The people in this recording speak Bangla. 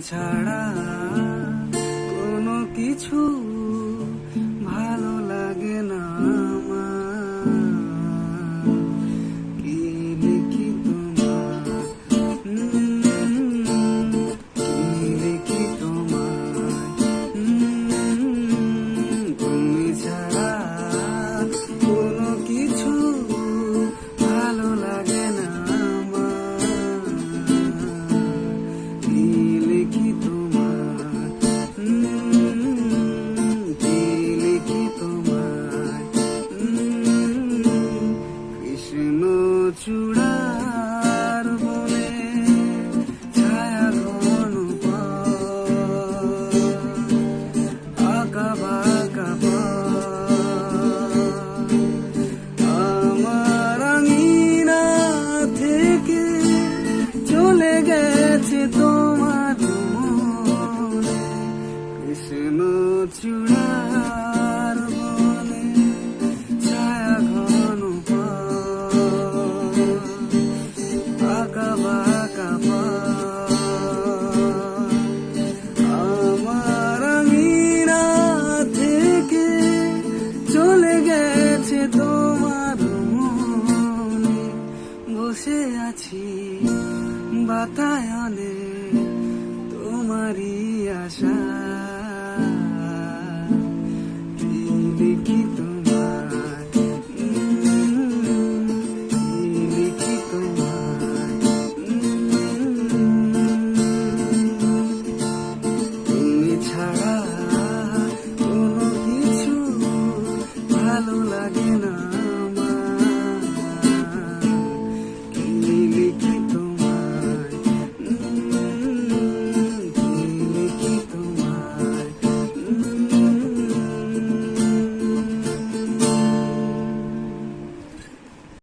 ছাড়া চূড়ার বলে ছায়া ঘন আঁকা বাঁকা আমার আঙিনা থেকে চলে গেছে তোমার কৃষ্ণ চূড়া বসে আছি বাতায়নে তোমারই আশা।